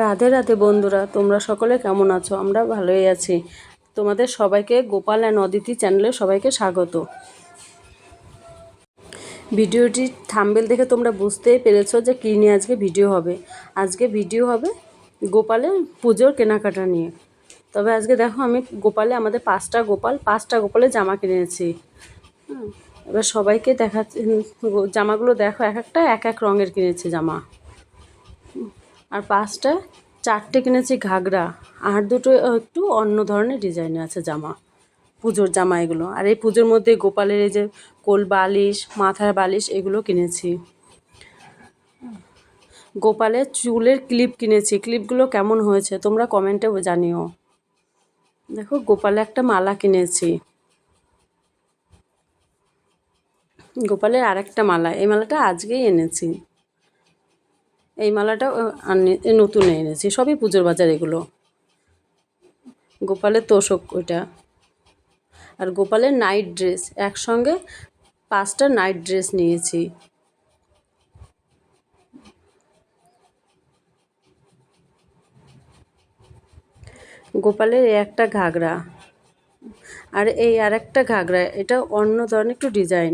রাধে রাধে বন্ধুরা, তোমরা সকলে কেমন আছো? আমরা ভালোই আছি। তোমাদের সবাইকে গোপাল অ্যান্ড অদিতি চ্যানেলে সবাইকে স্বাগত। ভিডিওটি থাম্বেল দেখে তোমরা বুঝতেই পেরেছ যে কী নিয়ে আজকে ভিডিও হবে। আজকে ভিডিও হবে গোপালের পুজোর কেনাকাটা নিয়ে। তবে আজকে দেখো, আমি গোপালে, আমাদের পাঁচটা গোপাল, পাঁচটা গোপালে জামা কিনেছি। এবার সবাইকে দেখা জামাগুলো দেখো, এক একটা এক এক রঙের কিনেছি জামা। আর পাঁচটা, চারটে কিনেছি ঘাগরা, আর দুটো একটু অন্য ধরনের ডিজাইনের আছে জামা, পুজোর জামা এগুলো। আর এই পুজোর মধ্যে গোপালের এই যে কোল বালিশ, মাথার বালিশ, এগুলো কিনেছি। গোপালের চুলের ক্লিপ কিনেছি। ক্লিপগুলো কেমন হয়েছে তোমরা কমেন্টে জানিও। দেখো, গোপালে একটা মালা কিনেছি। গোপালের আরেকটা মালা, এই মালাটা আজকেই এনেছি। এই মালাটা নতুন এনেছি। সবই পুজোর বাজার এগুলো। গোপালের তোষক ওইটা। আর গোপালের নাইট ড্রেস একসঙ্গে পাঁচটা নাইট ড্রেস নিয়েছি। গোপালের একটা ঘাগরা। আর এই আর একটা ঘাগরা, এটা অন্য ধরনের একটু ডিজাইন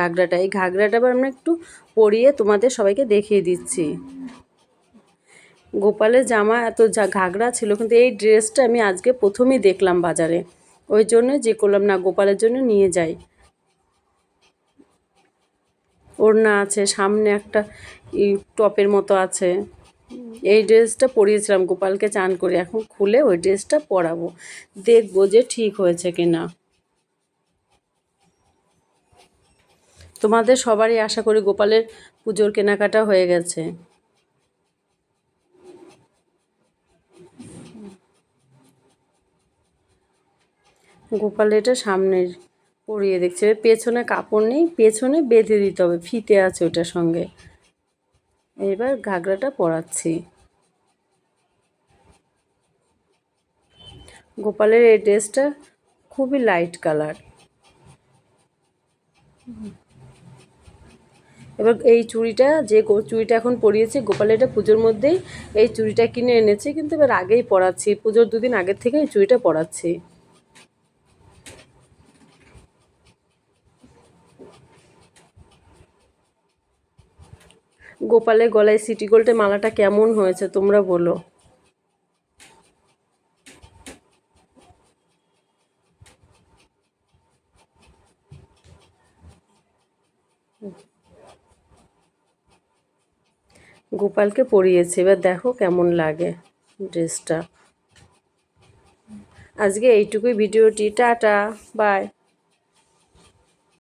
ঘাগরাটা। এই ঘাগরাটা আবার আমরা একটু পরিয়ে তোমাদের সবাইকে দেখিয়ে দিচ্ছি। গোপালের জামা এত যা ঘাগরা ছিল, কিন্তু এই ড্রেসটা আমি আজকে প্রথমেই দেখলাম বাজারে। ওই জন্য যে করলাম না, গোপালের জন্য নিয়ে যাই। ওড়না আছে, সামনে একটা টপের মতো আছে। এই ড্রেসটা পরিয়েছিলাম গোপালকে চান করে, এখন খুলে ওই ড্রেসটা পরাবো। দেখব যে ঠিক হয়েছে কি তোমাদের সবারই আশা করি গোপালের পুজোর কেনাকাটা হয়ে গেছে। গোপাল এটা সামনের পরিয়ে দেখছে। পেছনে কাপড় নেই, পেছনে বেঁধে দিতে হবে, ফিতে আছে ওটার সঙ্গে। এবার ঘাগরাটা পরাচ্ছি। গোপালের এই ড্রেসটা খুবই লাইট কালার এবার এই চুড়িটা, যে চুড়িটা এখন পরিয়েছি, গোপালের এটা পুজোর মধ্যেই এই চুড়িটা কিনে এনেছি, কিন্তু এবার আগেই পরাচ্ছি, পুজোর দুদিন আগের থেকে এই চুড়িটা পরাচ্ছি। গোপালের গলায় সিটি গোল্ডের মালাটা কেমন হয়েছে তোমরা বলো। গোপালকে পরিয়েছে। এবার দেখো কেমন লাগে ড্রেসটা। আজকে এইটুকুই ভিডিওটি। Tata bye.